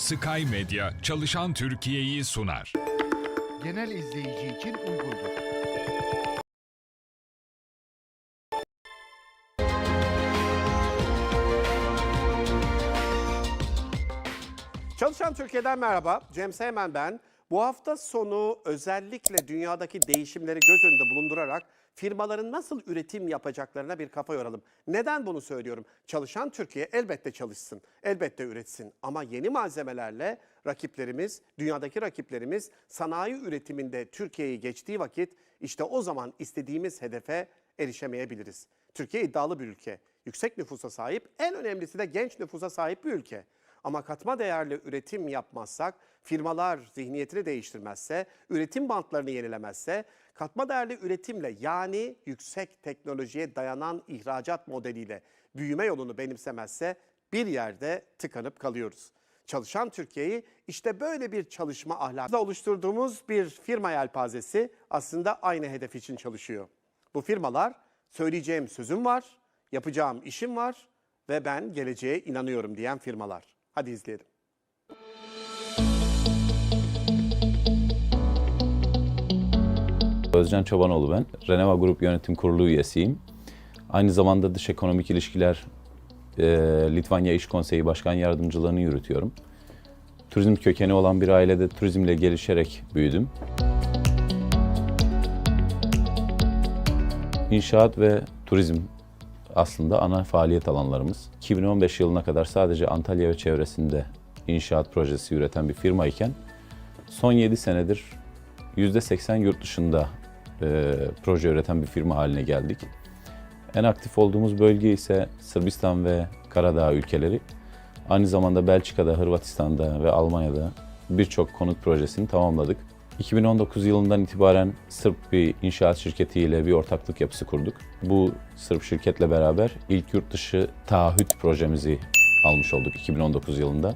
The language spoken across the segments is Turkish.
Sky Medya çalışan Türkiye'yi sunar. genel izleyici için uygundur. Çalışan Türkiye'den merhaba. Cem Seymen ben. Bu hafta sonu özellikle dünyadaki değişimleri göz önünde bulundurarak firmaların nasıl üretim yapacaklarına bir kafa yoralım. Neden bunu söylüyorum? Çalışan Türkiye elbette çalışsın, elbette üretsin. Ama yeni malzemelerle rakiplerimiz, dünyadaki rakiplerimiz sanayi üretiminde Türkiye'yi geçtiği vakit işte o zaman istediğimiz hedefe erişemeyebiliriz. Türkiye iddialı bir ülke. Yüksek nüfusa sahip, en önemlisi de genç nüfusa sahip bir ülke. Ama katma değerli üretim yapmazsak, firmalar zihniyetini değiştirmezse, üretim bantlarını yenilemezse, katma değerli üretimle yani yüksek teknolojiye dayanan ihracat modeliyle büyüme yolunu benimsemezse bir yerde tıkanıp kalıyoruz. Çalışan Türkiye'yi işte böyle bir çalışma ahlakıyla oluşturduğumuz bir firma yelpazesi aslında aynı hedef için çalışıyor. Bu firmalar söyleyeceğim sözüm var, yapacağım işim var ve ben geleceğe inanıyorum diyen firmalar. Hadi izleyelim. Özcan Çobanoğlu ben. Reneva Grup Yönetim Kurulu üyesiyim. Aynı zamanda Dış Ekonomik İlişkiler e, Litvanya İş Konseyi Başkan Yardımcılığını yürütüyorum. Turizm kökeni olan bir ailede turizmle gelişerek büyüdüm. İnşaat ve turizm aslında ana faaliyet alanlarımız. 2015 yılına kadar sadece Antalya ve çevresinde inşaat projesi üreten bir firma iken son 7 senedir %80 yurt dışında e, proje üreten bir firma haline geldik. En aktif olduğumuz bölge ise Sırbistan ve Karadağ ülkeleri. Aynı zamanda Belçika'da, Hırvatistan'da ve Almanya'da birçok konut projesini tamamladık. 2019 yılından itibaren Sırp bir inşaat şirketiyle bir ortaklık yapısı kurduk. Bu Sırp şirketle beraber ilk yurt dışı taahhüt projemizi almış olduk 2019 yılında.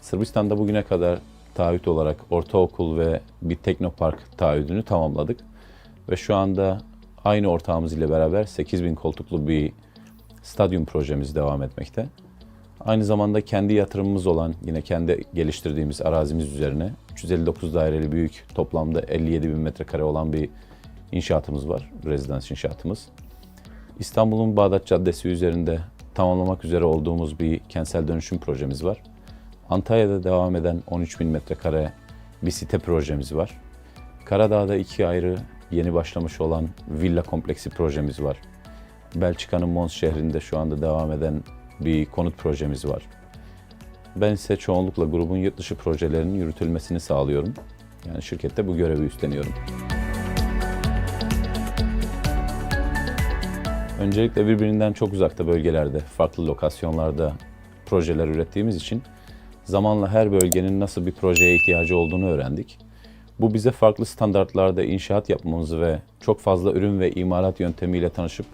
Sırbistan'da bugüne kadar taahhüt olarak ortaokul ve bir teknopark taahhüdünü tamamladık. Ve şu anda aynı ortağımız ile beraber 8000 koltuklu bir stadyum projemiz devam etmekte. Aynı zamanda kendi yatırımımız olan yine kendi geliştirdiğimiz arazimiz üzerine 359 daireli büyük toplamda 57 bin metrekare olan bir inşaatımız var. Rezidans inşaatımız. İstanbul'un Bağdat Caddesi üzerinde tamamlamak üzere olduğumuz bir kentsel dönüşüm projemiz var. Antalya'da devam eden 13 bin metrekare bir site projemiz var. Karadağ'da iki ayrı yeni başlamış olan villa kompleksi projemiz var. Belçika'nın Mons şehrinde şu anda devam eden bir konut projemiz var. Ben ise çoğunlukla grubun yurt dışı projelerinin yürütülmesini sağlıyorum. Yani şirkette bu görevi üstleniyorum. Öncelikle birbirinden çok uzakta bölgelerde, farklı lokasyonlarda projeler ürettiğimiz için zamanla her bölgenin nasıl bir projeye ihtiyacı olduğunu öğrendik. Bu bize farklı standartlarda inşaat yapmamızı ve çok fazla ürün ve imalat yöntemiyle tanışıp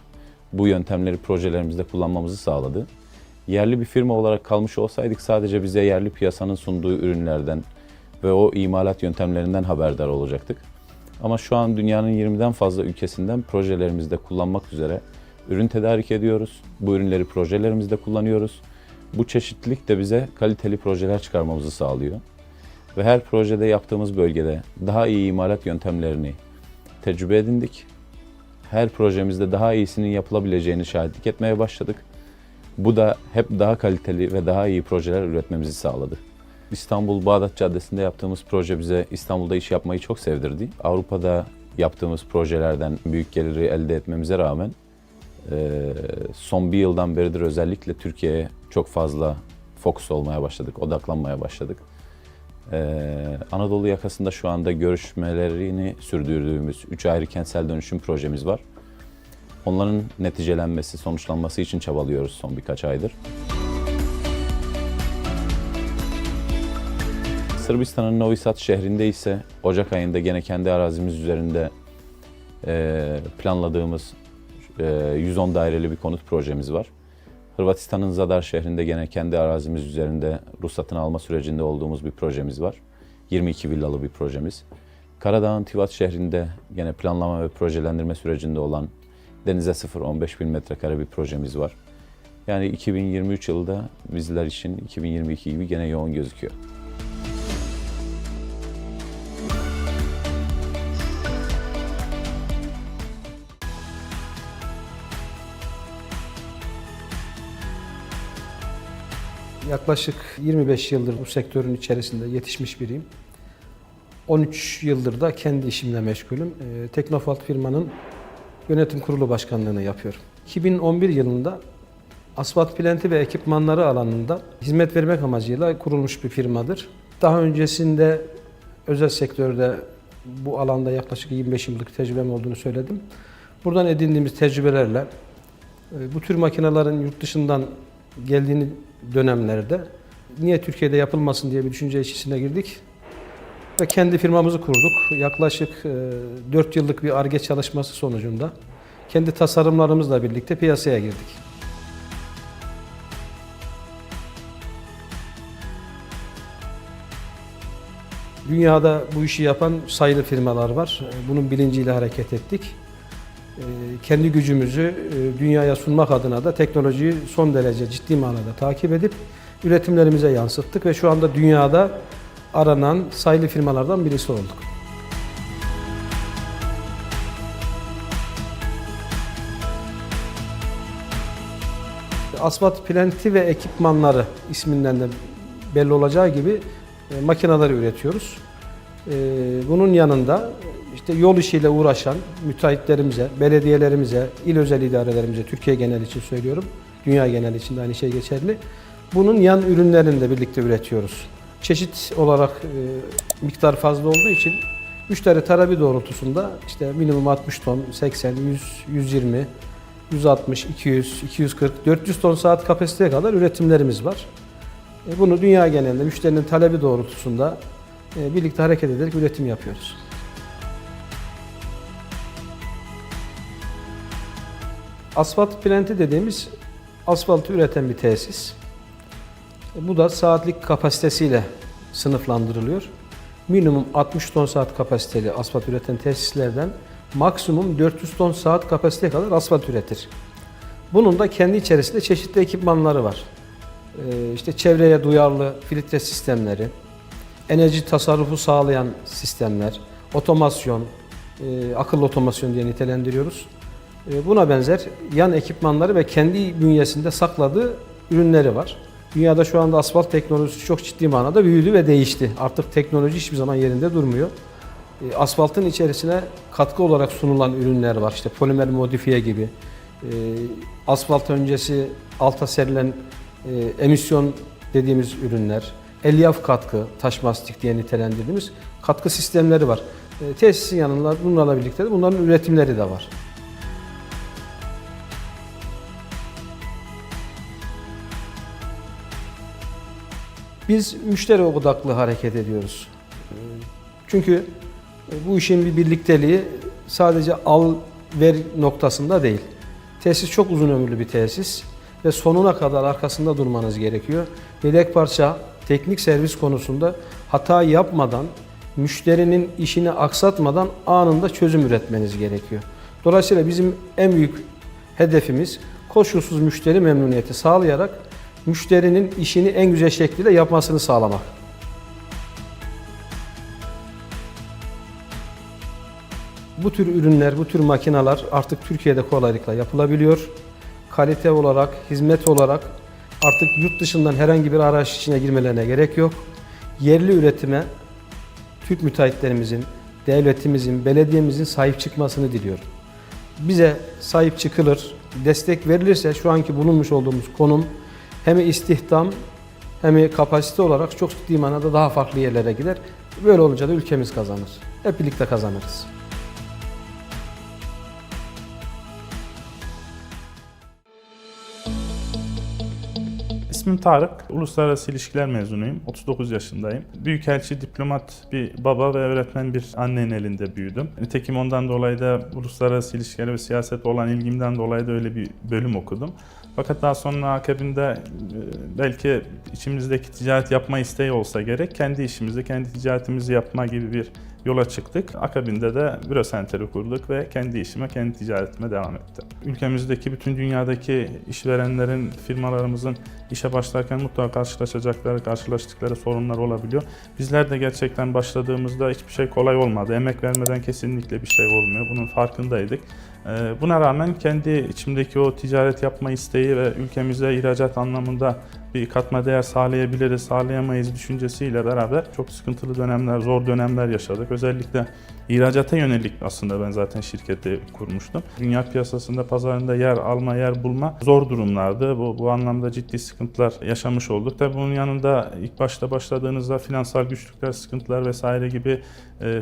bu yöntemleri projelerimizde kullanmamızı sağladı. Yerli bir firma olarak kalmış olsaydık sadece bize yerli piyasanın sunduğu ürünlerden ve o imalat yöntemlerinden haberdar olacaktık. Ama şu an dünyanın 20'den fazla ülkesinden projelerimizde kullanmak üzere ürün tedarik ediyoruz. Bu ürünleri projelerimizde kullanıyoruz. Bu çeşitlilik de bize kaliteli projeler çıkarmamızı sağlıyor. Ve her projede yaptığımız bölgede daha iyi imalat yöntemlerini tecrübe edindik. Her projemizde daha iyisinin yapılabileceğini şahitlik etmeye başladık. Bu da hep daha kaliteli ve daha iyi projeler üretmemizi sağladı. İstanbul Bağdat Caddesi'nde yaptığımız proje bize İstanbul'da iş yapmayı çok sevdirdi. Avrupa'da yaptığımız projelerden büyük geliri elde etmemize rağmen eee, son bir yıldan beridir özellikle Türkiye'ye çok fazla fokus olmaya başladık, odaklanmaya başladık. Eee, Anadolu yakasında şu anda görüşmelerini sürdürdüğümüz 3 ayrı kentsel dönüşüm projemiz var. Onların neticelenmesi, sonuçlanması için çabalıyoruz son birkaç aydır. Sırbistan'ın Novi Sad şehrinde ise Ocak ayında gene kendi arazimiz üzerinde eee, planladığımız eee, 110 daireli bir konut projemiz var. Hırvatistan'ın Zadar şehrinde gene kendi arazimiz üzerinde ruhsatını alma sürecinde olduğumuz bir projemiz var. 22 villalı bir projemiz. Karadağ'ın Tivat şehrinde gene planlama ve projelendirme sürecinde olan denize sıfır 15 bin metrekare bir projemiz var. Yani 2023 yılı da bizler için 2022 gibi gene yoğun gözüküyor. Yaklaşık 25 yıldır bu sektörün içerisinde yetişmiş biriyim. 13 yıldır da kendi işimle meşgulüm. Ee, Teknofalt firmanın yönetim kurulu başkanlığını yapıyorum. 2011 yılında asfalt plenti ve ekipmanları alanında hizmet vermek amacıyla kurulmuş bir firmadır. Daha öncesinde özel sektörde bu alanda yaklaşık 25 yıllık tecrübem olduğunu söyledim. Buradan edindiğimiz tecrübelerle e, bu tür makinelerin yurt dışından geldiğini dönemlerde niye Türkiye'de yapılmasın diye bir düşünce içine girdik. Ve kendi firmamızı kurduk. Yaklaşık 4 yıllık bir ARGE çalışması sonucunda kendi tasarımlarımızla birlikte piyasaya girdik. Dünyada bu işi yapan sayılı firmalar var. Bunun bilinciyle hareket ettik. Ee, Kendi gücümüzü e, dünyaya sunmak adına da teknolojiyi son derece ciddi manada takip edip üretimlerimize yansıttık ve şu anda dünyada aranan sayılı firmalardan birisi olduk. Asfalt plenti ve ekipmanları isminden de belli olacağı gibi e, makineleri üretiyoruz. E, bunun yanında işte yol işiyle uğraşan müteahhitlerimize, belediyelerimize, il özel idarelerimize, Türkiye genel için söylüyorum, dünya genel için de aynı şey geçerli. Bunun yan ürünlerini de birlikte üretiyoruz. Çeşit olarak e, miktar fazla olduğu için müşteri talebi doğrultusunda işte minimum 60 ton, 80, 100, 120, 160, 200, 240, 400 ton saat kapasiteye kadar üretimlerimiz var. E, Bunu dünya genelinde müşterinin talebi doğrultusunda e, birlikte hareket ederek üretim yapıyoruz. Asfalt plenti dediğimiz asfaltı üreten bir tesis. E, Bu da saatlik kapasitesiyle sınıflandırılıyor. Minimum 60 ton saat kapasiteli asfalt üreten tesislerden maksimum 400 ton saat kapasiteye kadar asfalt üretir. Bunun da kendi içerisinde çeşitli ekipmanları var. Ee, işte çevreye duyarlı filtre sistemleri, enerji tasarrufu sağlayan sistemler, otomasyon, e, akıllı otomasyon diye nitelendiriyoruz. E, Buna benzer yan ekipmanları ve kendi bünyesinde sakladığı ürünleri var. Dünyada şu anda asfalt teknolojisi çok ciddi manada büyüdü ve değişti. Artık teknoloji hiçbir zaman yerinde durmuyor. E, Asfaltın içerisine katkı olarak sunulan ürünler var. İşte polimer modifiye gibi. E, Asfalt öncesi alta serilen emisyon dediğimiz ürünler. Elyaf katkı, taş mastik diye nitelendirdiğimiz katkı sistemleri var. Tesisin yanında bunlarla birlikte de bunların üretimleri de var. Biz müşteri odaklı hareket ediyoruz. Çünkü bu işin bir birlikteliği sadece al ver noktasında değil. Tesis çok uzun ömürlü bir tesis ve sonuna kadar arkasında durmanız gerekiyor. Yedek parça, teknik servis konusunda hata yapmadan, müşterinin işini aksatmadan anında çözüm üretmeniz gerekiyor. Dolayısıyla bizim en büyük hedefimiz koşulsuz müşteri memnuniyeti sağlayarak müşterinin işini en güzel şekilde yapmasını sağlamak. Bu tür ürünler, bu tür makineler artık Türkiye'de kolaylıkla yapılabiliyor. Kalite olarak, hizmet olarak artık yurt dışından herhangi bir araç içine girmelerine gerek yok. Yerli üretime Türk müteahhitlerimizin, devletimizin, belediyemizin sahip çıkmasını diliyorum. Bize sahip çıkılır, destek verilirse şu anki bulunmuş olduğumuz konum hem istihdam hem kapasite olarak çok ciddi manada daha farklı yerlere gider. Böyle olunca da ülkemiz kazanır. Hep birlikte kazanırız. İsmim Tarık. Uluslararası İlişkiler mezunuyum. 39 yaşındayım. Büyükelçi, diplomat bir baba ve öğretmen bir annenin elinde büyüdüm. Nitekim ondan dolayı da uluslararası ilişkiler ve siyaset olan ilgimden dolayı da öyle bir bölüm okudum. Fakat daha sonra akabinde e, belki içimizdeki ticaret yapma isteği olsa gerek kendi işimizi, kendi ticaretimizi yapma gibi bir yola çıktık. Akabinde de Büro Center'ı kurduk ve kendi işime, kendi ticaretime devam ettim. Ülkemizdeki bütün dünyadaki işverenlerin, firmalarımızın işe başlarken mutlaka karşılaşacakları, karşılaştıkları sorunlar olabiliyor. Bizler de gerçekten başladığımızda hiçbir şey kolay olmadı. Emek vermeden kesinlikle bir şey olmuyor. Bunun farkındaydık. Ee, Buna rağmen kendi içimdeki o ticaret yapma isteği ve ülkemize ihracat anlamında bir katma değer sağlayabiliriz, sağlayamayız düşüncesiyle beraber çok sıkıntılı dönemler, zor dönemler yaşadık. Özellikle ihracata yönelik aslında ben zaten şirketi kurmuştum. Dünya piyasasında, pazarında yer alma, yer bulma zor durumlardı. Bu, bu anlamda ciddi sıkıntılar yaşamış olduk. Tabii bunun yanında ilk başta başladığınızda finansal güçlükler, sıkıntılar vesaire gibi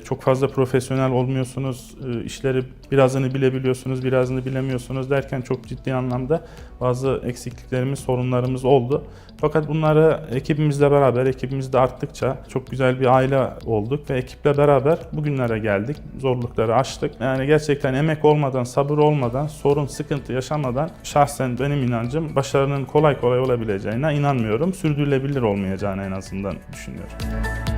çok fazla profesyonel olmuyorsunuz. E, işleri birazını bilebiliyorsunuz, birazını bilemiyorsunuz derken çok ciddi anlamda bazı eksikliklerimiz, sorunlarımız oldu. Fakat bunları ekibimizle beraber, ekibimiz de arttıkça çok güzel bir aile olduk ve ekiple beraber bugünlere geldik. Zorlukları aştık. Yani gerçekten emek olmadan, sabır olmadan, sorun, sıkıntı yaşamadan şahsen benim inancım başarının kolay kolay olabileceğine inanmıyorum. Sürdürülebilir olmayacağına en azından düşünüyorum.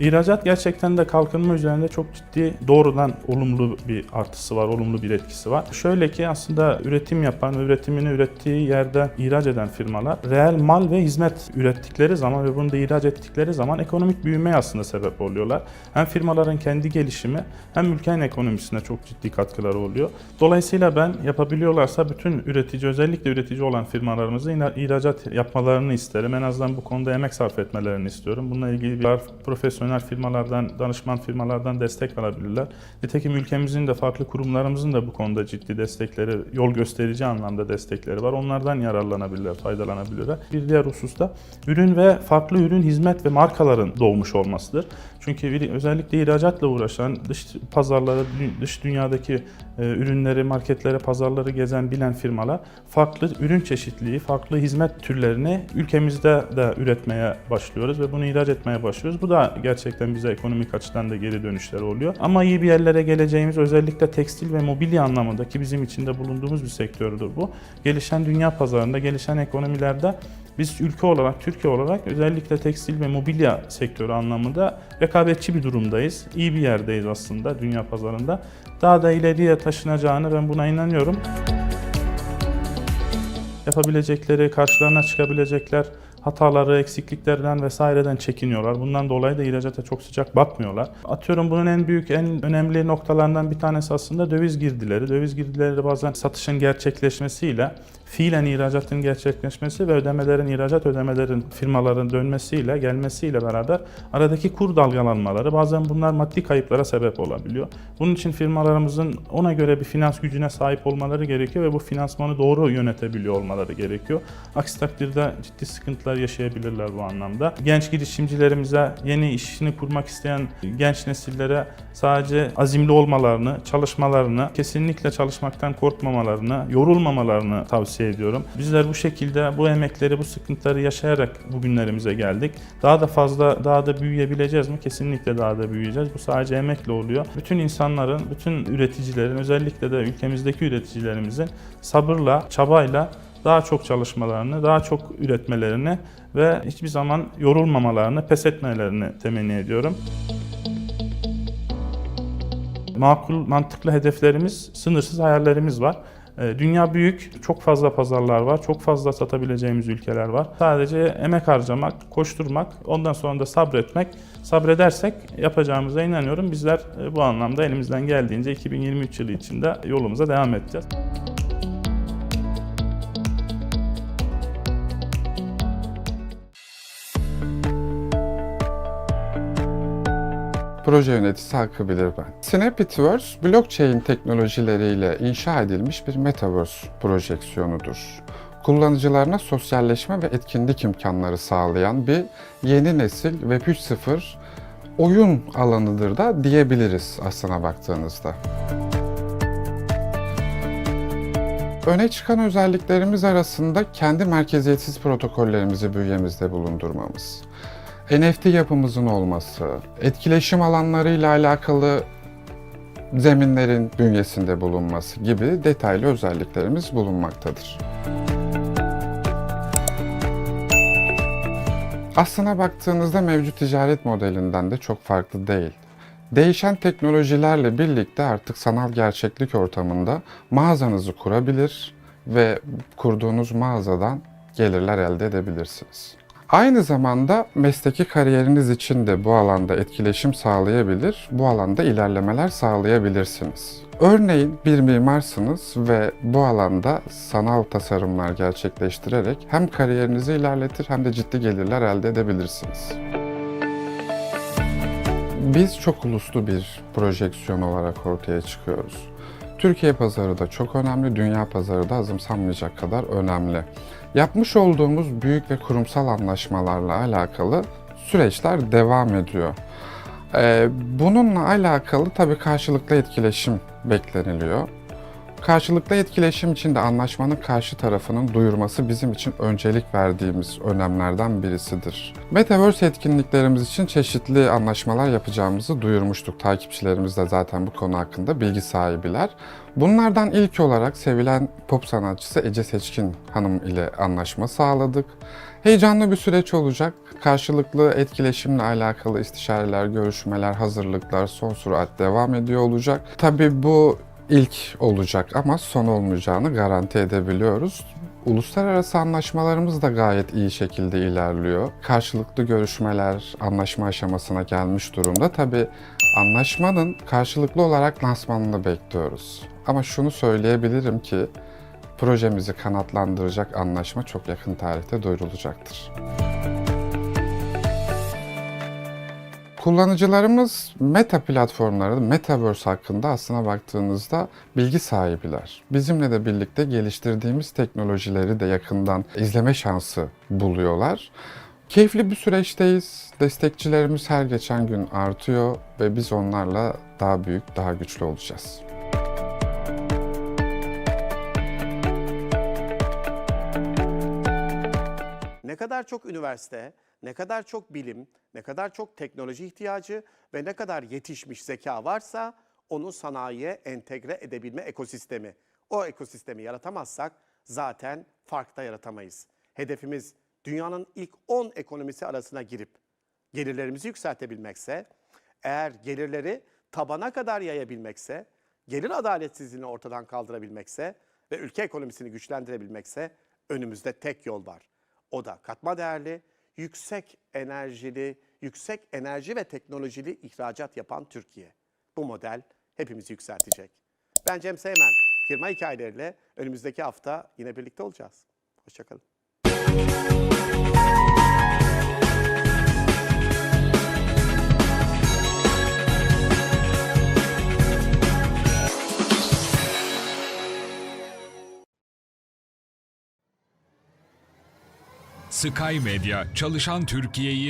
İhracat gerçekten de kalkınma üzerinde çok ciddi doğrudan olumlu bir artısı var, olumlu bir etkisi var. Şöyle ki aslında üretim yapan üretimini ürettiği yerden ihraç eden firmalar reel mal ve hizmet ürettikleri zaman ve bunu da ihraç ettikleri zaman ekonomik büyümeye aslında sebep oluyorlar. Hem firmaların kendi gelişimi hem ülkenin ekonomisine çok ciddi katkıları oluyor. Dolayısıyla ben yapabiliyorlarsa bütün üretici özellikle üretici olan firmalarımızı ihracat yapmalarını isterim. En azından bu konuda emek sarf etmelerini istiyorum. Bununla ilgili bir profesyonel firmalardan, danışman firmalardan destek alabilirler. Nitekim ülkemizin de farklı kurumlarımızın da bu konuda ciddi destekleri, yol gösterici anlamda destekleri var. Onlardan yararlanabilirler, faydalanabilirler. Bir diğer hususta ürün ve farklı ürün, hizmet ve markaların doğmuş olmasıdır. Çünkü özellikle ihracatla uğraşan, dış pazarları, dü- dış dünyadaki e, ürünleri, marketleri, pazarları gezen, bilen firmalar farklı ürün çeşitliliği, farklı hizmet türlerini ülkemizde de üretmeye başlıyoruz ve bunu ihraç etmeye başlıyoruz. Bu da gerçekten bize ekonomik açıdan da geri dönüşleri oluyor. Ama iyi bir yerlere geleceğimiz özellikle tekstil ve mobilya anlamında ki bizim içinde bulunduğumuz bir sektördür bu. Gelişen dünya pazarında, gelişen ekonomilerde biz ülke olarak, Türkiye olarak özellikle tekstil ve mobilya sektörü anlamında rekabetçi bir durumdayız. İyi bir yerdeyiz aslında dünya pazarında. Daha da ileriye taşınacağını ben buna inanıyorum. Yapabilecekleri, karşılarına çıkabilecekler hataları, eksikliklerden vesaireden çekiniyorlar. Bundan dolayı da ihracata çok sıcak bakmıyorlar. Atıyorum bunun en büyük, en önemli noktalarından bir tanesi aslında döviz girdileri. Döviz girdileri bazen satışın gerçekleşmesiyle fiilen ihracatın gerçekleşmesi ve ödemelerin, ihracat ödemelerin firmaların dönmesiyle, gelmesiyle beraber aradaki kur dalgalanmaları bazen bunlar maddi kayıplara sebep olabiliyor. Bunun için firmalarımızın ona göre bir finans gücüne sahip olmaları gerekiyor ve bu finansmanı doğru yönetebiliyor olmaları gerekiyor. Aksi takdirde ciddi sıkıntılar yaşayabilirler bu anlamda. Genç girişimcilerimize, yeni işini kurmak isteyen genç nesillere sadece azimli olmalarını, çalışmalarını, kesinlikle çalışmaktan korkmamalarını, yorulmamalarını tavsiye ediyorum. Bizler bu şekilde bu emekleri, bu sıkıntıları yaşayarak bugünlerimize geldik. Daha da fazla, daha da büyüyebileceğiz mi? Kesinlikle daha da büyüyeceğiz. Bu sadece emekle oluyor. Bütün insanların, bütün üreticilerin, özellikle de ülkemizdeki üreticilerimizin sabırla, çabayla daha çok çalışmalarını, daha çok üretmelerini ve hiçbir zaman yorulmamalarını, pes etmelerini temenni ediyorum. Makul, mantıklı hedeflerimiz, sınırsız hayallerimiz var. Ee, Dünya büyük, çok fazla pazarlar var, çok fazla satabileceğimiz ülkeler var. Sadece emek harcamak, koşturmak, ondan sonra da sabretmek. Sabredersek yapacağımıza inanıyorum. Bizler e, bu anlamda elimizden geldiğince 2023 yılı içinde yolumuza devam edeceğiz. Proje yöneticisi Hakkı Bilir ben. Snapitverse, blockchain teknolojileriyle inşa edilmiş bir metaverse projeksiyonudur. Kullanıcılarına sosyalleşme ve etkinlik imkanları sağlayan bir yeni nesil Web 3.0 oyun alanıdır da diyebiliriz aslına baktığınızda. Öne çıkan özelliklerimiz arasında kendi merkeziyetsiz protokollerimizi bünyemizde bulundurmamız, NFT yapımızın olması, etkileşim alanlarıyla alakalı zeminlerin bünyesinde bulunması gibi detaylı özelliklerimiz bulunmaktadır. Aslına baktığınızda mevcut ticaret modelinden de çok farklı değil. Değişen teknolojilerle birlikte artık sanal gerçeklik ortamında mağazanızı kurabilir ve kurduğunuz mağazadan gelirler elde edebilirsiniz. Aynı zamanda mesleki kariyeriniz için de bu alanda etkileşim sağlayabilir, bu alanda ilerlemeler sağlayabilirsiniz. Örneğin bir mimarsınız ve bu alanda sanal tasarımlar gerçekleştirerek hem kariyerinizi ilerletir hem de ciddi gelirler elde edebilirsiniz. Biz çok uluslu bir projeksiyon olarak ortaya çıkıyoruz. Türkiye pazarı da çok önemli, dünya pazarı da azımsanmayacak kadar önemli. Yapmış olduğumuz büyük ve kurumsal anlaşmalarla alakalı süreçler devam ediyor. Ee, bununla alakalı tabii karşılıklı etkileşim bekleniliyor. Karşılıklı etkileşim için de anlaşmanın karşı tarafının duyurması bizim için öncelik verdiğimiz önemlerden birisidir. Metaverse etkinliklerimiz için çeşitli anlaşmalar yapacağımızı duyurmuştuk. Takipçilerimiz de zaten bu konu hakkında bilgi sahibiler. Bunlardan ilk olarak sevilen pop sanatçısı Ece Seçkin Hanım ile anlaşma sağladık. Heyecanlı bir süreç olacak. Karşılıklı etkileşimle alakalı istişareler, görüşmeler, hazırlıklar son sürat devam ediyor olacak. Tabii bu ilk olacak ama son olmayacağını garanti edebiliyoruz. Uluslararası anlaşmalarımız da gayet iyi şekilde ilerliyor. Karşılıklı görüşmeler anlaşma aşamasına gelmiş durumda. Tabii anlaşmanın karşılıklı olarak lansmanını bekliyoruz. Ama şunu söyleyebilirim ki projemizi kanatlandıracak anlaşma çok yakın tarihte duyurulacaktır. Kullanıcılarımız meta platformları, metaverse hakkında aslına baktığınızda bilgi sahibiler. Bizimle de birlikte geliştirdiğimiz teknolojileri de yakından izleme şansı buluyorlar. Keyifli bir süreçteyiz. Destekçilerimiz her geçen gün artıyor ve biz onlarla daha büyük, daha güçlü olacağız. Ne kadar çok üniversite, ne kadar çok bilim, ne kadar çok teknoloji ihtiyacı ve ne kadar yetişmiş zeka varsa onu sanayiye entegre edebilme ekosistemi. O ekosistemi yaratamazsak zaten fark da yaratamayız. Hedefimiz dünyanın ilk 10 ekonomisi arasına girip gelirlerimizi yükseltebilmekse, eğer gelirleri tabana kadar yayabilmekse, gelir adaletsizliğini ortadan kaldırabilmekse ve ülke ekonomisini güçlendirebilmekse önümüzde tek yol var. O da katma değerli, yüksek enerjili, yüksek enerji ve teknolojili ihracat yapan Türkiye. Bu model hepimizi yükseltecek. Ben Cem Seymen. Firma hikayeleriyle önümüzdeki hafta yine birlikte olacağız. Hoşçakalın. Sky Medya çalışan Türkiye'yi